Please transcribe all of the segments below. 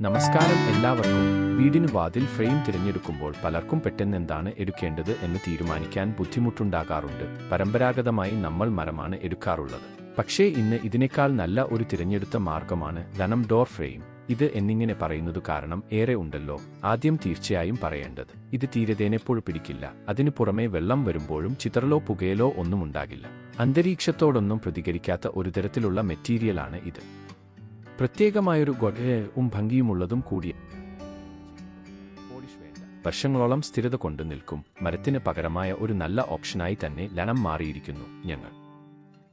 നമസ്കാരം എല്ലാവർക്കും. വീടിന് വാതിൽ ഫ്രെയിം തിരഞ്ഞെടുക്കുമ്പോൾ പലർക്കും പെട്ടെന്ന് എന്താണ് എടുക്കേണ്ടത് എന്ന് തീരുമാനിക്കാൻ ബുദ്ധിമുട്ടുണ്ടാകാറുണ്ട്. പരമ്പരാഗതമായി നമ്മൾ മരമാണ് എടുക്കാറുള്ളത്. പക്ഷേ ഇന്ന് ഇതിനേക്കാൾ നല്ല ഒരു തിരഞ്ഞെടുത്ത മാർഗമാണ് ധനം ഡോർ ഫ്രെയിം ഇത് എന്നിങ്ങനെ പറയുന്നതു കാരണം ഏറെ ഉണ്ടല്ലോ. ആദ്യം തീർച്ചയായും പറയേണ്ടത് ഇത് തീരതേനെപ്പോൾ പിടിക്കില്ല. അതിനു പുറമെ വെള്ളം വരുമ്പോഴും ചിത്രലോ പുകയിലോ ഒന്നും ഉണ്ടാകില്ല. അന്തരീക്ഷത്തോടൊന്നും പ്രതികരിക്കാത്ത ഒരു തരത്തിലുള്ള മെറ്റീരിയലാണ് ഇത്. പ്രത്യേകമായൊരു ഗൊഡയും ഭംഗിയുമുള്ളതും കൂടിയ. വർഷങ്ങളോളം സ്ഥിരത കൊണ്ടു നിൽക്കും മരത്തിന് പകരമായ ഒരു നല്ല ഓപ്ഷനായി തന്നെ ലണം മാറിയിരിക്കുന്നു ഞങ്ങൾ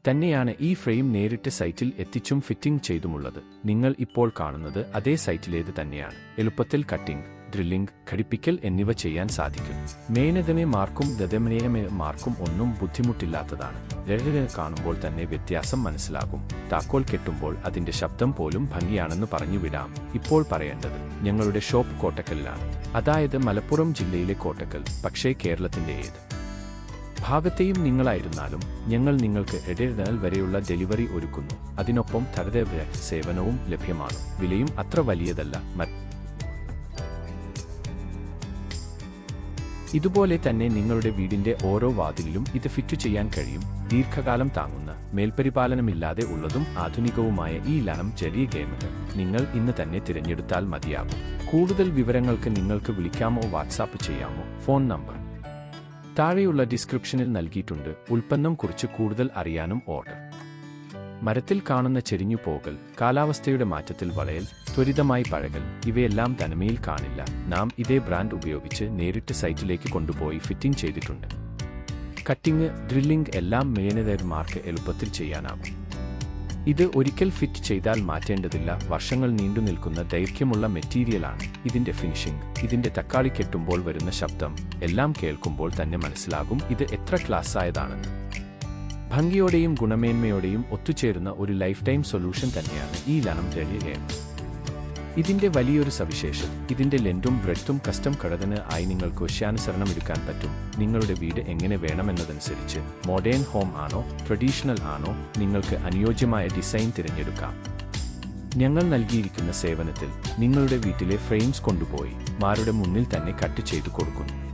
തന്നെയാണ് ഈ ഫ്രെയിം നേരിട്ട് സൈറ്റിൽ എത്തിച്ചും ഫിറ്റിംഗ് ചെയ്തുമുള്ളത്. നിങ്ങൾ ഇപ്പോൾ കാണുന്നത് അതേ സൈറ്റിലേത് തന്നെയാണ്. എളുപ്പത്തിൽ കട്ടിംഗ് ഡ്രില്ലിംഗ് ഘടിപ്പിക്കൽ എന്നിവ ചെയ്യാൻ സാധിക്കും. മേനതമേ മാർക്കും ദതമനേയമേ മാർക്കും ഒന്നും ബുദ്ധിമുട്ടില്ലാത്തതാണ്. ലഹരി കാണുമ്പോൾ തന്നെ വ്യത്യാസം മനസ്സിലാകും. താക്കോൽ കെട്ടുമ്പോൾ അതിന്റെ ശബ്ദം പോലും ഭംഗിയാണെന്ന് പറഞ്ഞു വിടാം. ഇപ്പോൾ പറയേണ്ടത് ഞങ്ങളുടെ ഷോപ്പ് കോട്ടക്കലിലാണ്. അതായത് മലപ്പുറം ജില്ലയിലെ കോട്ടക്കൽ പക്ഷേ കേരളത്തിന്റെ ഏത്? ഭാഗത്തെയും നിങ്ങളായിരുന്നാലും ഞങ്ങൾ നിങ്ങൾക്ക് ഇടയിടൽ വരെയുള്ള ഡെലിവറി ഒരുക്കുന്നു. അതിനൊപ്പം തരതേവ സേവനവും ലഭ്യമാണ്. വിലയും അത്ര വലിയതല്ല. ഇതുപോലെ തന്നെ നിങ്ങളുടെ വീടിന്റെ ഓരോ വാതിലിലും ഇത് ഫിറ്റ് ചെയ്യാൻ കഴിയും. ദീർഘകാലം താങ്ങുന്ന മേൽപരിപാലനമില്ലാതെ ഉള്ളതും ആധുനികവുമായ ഈ ലണം ചെറിയ ഗെയിമുകൾ നിങ്ങൾ ഇന്ന് തന്നെ തിരഞ്ഞെടുത്താൽ മതിയാകും. കൂടുതൽ വിവരങ്ങൾക്ക് നിങ്ങൾക്ക് വിളിക്കാമോ വാട്സാപ്പ് ചെയ്യാമോ? ഫോൺ നമ്പർ താഴെയുള്ള ഡിസ്ക്രിപ്ഷനിൽ നൽകിയിട്ടുണ്ട് ഉൽപ്പന്നം കുറിച്ച് കൂടുതൽ അറിയാനും ഓർഡർ. മരത്തിൽ കാണുന്ന ചെരിഞ്ഞു പോകൽ കാലാവസ്ഥയുടെ മാറ്റത്തിൽ വളയൽ ത്വരിതമായി പഴകൽ ഇവയെല്ലാം തനിമയിൽ കാണില്ല. നാം ഇതേ ബ്രാൻഡ് ഉപയോഗിച്ച് നേരിട്ട് സൈറ്റിലേക്ക് കൊണ്ടുപോയി ഫിറ്റിംഗ് ചെയ്തിട്ടുണ്ട്. കട്ടിംഗ് ഡ്രില്ലിംഗ് എല്ലാം മേനതന്മാർക്ക് എളുപ്പത്തിൽ ചെയ്യാനാകും. ഇത് ഒരിക്കൽ ഫിറ്റ് ചെയ്താൽ മാറ്റേണ്ടതില്ല. വർഷങ്ങൾ നീണ്ടു നിൽക്കുന്ന ദൈർഘ്യമുള്ള മെറ്റീരിയലാണ് ഇതിന്റെ ഫിനിഷിംഗ്. ഇതിന്റെ തക്കാളി കെട്ടുമ്പോൾ വരുന്ന ശബ്ദം എല്ലാം കേൾക്കുമ്പോൾ തന്നെ മനസ്സിലാകും ഇത് എത്ര ക്ലാസ് ആയതാണെന്ന് ഭംഗിയോടെയും ഗുണമേന്മയോടെയും ഒത്തുചേരുന്ന ഒരു ലൈഫ് ടൈം സൊല്യൂഷൻ തന്നെയാണ് ഈ ലണം തെളിയ ഇതിന്റെ വലിയൊരു സവിശേഷം ഇതിന്റെ ലെൻഡും ബ്രെഡ്ത്തും കസ്റ്റം ഘടകന് ആയി നിങ്ങൾക്ക് വശ്യാനുസരണം എടുക്കാൻ പറ്റും. നിങ്ങളുടെ വീട് എങ്ങനെ വേണമെന്നതനുസരിച്ച് മോഡേൺ ഹോം ആണോ ട്രഡീഷണൽ ആണോ നിങ്ങൾക്ക് അനുയോജ്യമായ ഡിസൈൻ തിരഞ്ഞെടുക്കാം. ഞങ്ങൾ നൽകിയിരിക്കുന്ന സേവനത്തിൽ നിങ്ങളുടെ വീട്ടിലെ ഫ്രെയിംസ് കൊണ്ടുപോയി മാരുടെ മുന്നിൽ തന്നെ കട്ട് ചെയ്തു കൊടുക്കുന്നു.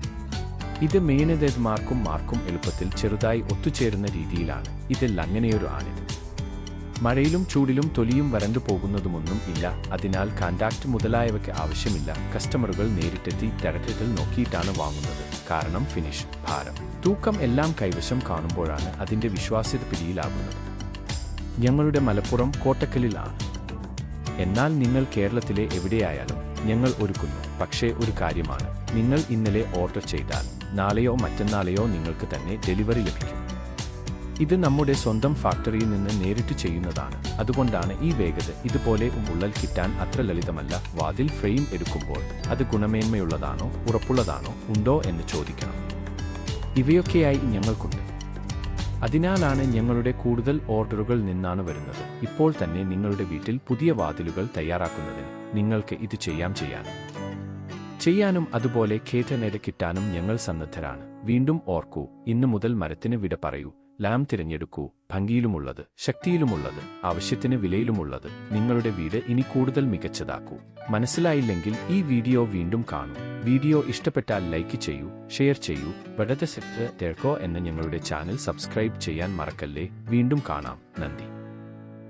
ഇത് മേനദേവ്മാർക്കും മാർക്കും എളുപ്പത്തിൽ ചെറുതായി ഒത്തുചേരുന്ന രീതിയിലാണ്. ഇതിൽ അങ്ങനെയൊരു ആണിത്. മഴയിലും ചൂടിലും തൊലിയും വരണ്ടു പോകുന്നതുമൊന്നും ഇല്ല. അതിനാൽ കാൻടാക്ട് മുതലായവയ്ക്ക് ആവശ്യമില്ല. കസ്റ്റമറുകൾ നേരിട്ടെത്തി തിരക്കത്തിൽ നോക്കിയിട്ടാണ് വാങ്ങുന്നത്. കാരണം ഫിനിഷ് ഭാരം. തൂക്കം എല്ലാം കൈവശം കാണുമ്പോഴാണ് അതിന്റെ വിശ്വാസ്യത പിടിയിലാകുന്നത്. ഞങ്ങളുടെ മലപ്പുറം കോട്ടക്കലിലാണ്. എന്നാൽ നിങ്ങൾ കേരളത്തിലെ എവിടെയായാലും ഞങ്ങൾ ഒരുക്കുന്നു. പക്ഷേ ഒരു കാര്യമാണ്. നിങ്ങൾ ഇന്നലെ ഓർഡർ ചെയ്താൽ നാളെയോ മറ്റന്നാളെയോ നിങ്ങൾക്ക് തന്നെ ഡെലിവറി ലഭിക്കും. ഇത് നമ്മുടെ സ്വന്തം ഫാക്ടറിയിൽ നിന്ന് നേരിട്ട് ചെയ്യുന്നതാണ്. അതുകൊണ്ടാണ് ഈ വേഗത ഇതുപോലെ ഉള്ളൽ കിട്ടാൻ അത്ര ലളിതമല്ല. വാതിൽ ഫ്രെയിം എടുക്കുമ്പോൾ അത് ഗുണമേന്മയുള്ളതാണോ ഉറപ്പുള്ളതാണോ ഉണ്ടോ എന്ന് ചോദിക്കണം. ഇവയൊക്കെയായി ഞങ്ങൾക്കുണ്ട്. അതിനാലാണ് ഞങ്ങളുടെ കൂടുതൽ ഓർഡറുകൾ നിന്നാണ് വരുന്നത്. ഇപ്പോൾ തന്നെ നിങ്ങളുടെ വീട്ടിൽ പുതിയ വാതിലുകൾ തയ്യാറാക്കുന്നതിന് നിങ്ങൾക്ക് ഇത് ചെയ്യാം ചെയ്യാനും. ചെയ്യാനും അതുപോലെ ഖേറ്റനേട് കിട്ടാനും ഞങ്ങൾ സന്നദ്ധരാണ്. വീണ്ടും ഓർക്കൂ ഇന്നു മുതൽ മരത്തിന് വിട പറയൂ. ലാം തിരഞ്ഞെടുക്കൂ. ഭംഗിയിലുമുള്ളത് ശക്തിയിലുമുള്ളത് ആവശ്യത്തിന് വിലയിലുമുള്ളത് നിങ്ങളുടെ വീട് ഇനി കൂടുതൽ മികച്ചതാക്കൂ. മനസ്സിലായില്ലെങ്കിൽ ഈ വീഡിയോ വീണ്ടും കാണൂ. വീഡിയോ ഇഷ്ടപ്പെട്ടാൽ ലൈക്ക് ചെയ്യൂ ഷെയർ ചെയ്യൂ. ബഡത സെക്ടർ തേക്കോ എന്ന ഞങ്ങളുടെ ചാനൽ സബ്സ്ക്രൈബ് ചെയ്യാൻ മറക്കല്ലേ? വീണ്ടും കാണാം. നന്ദി.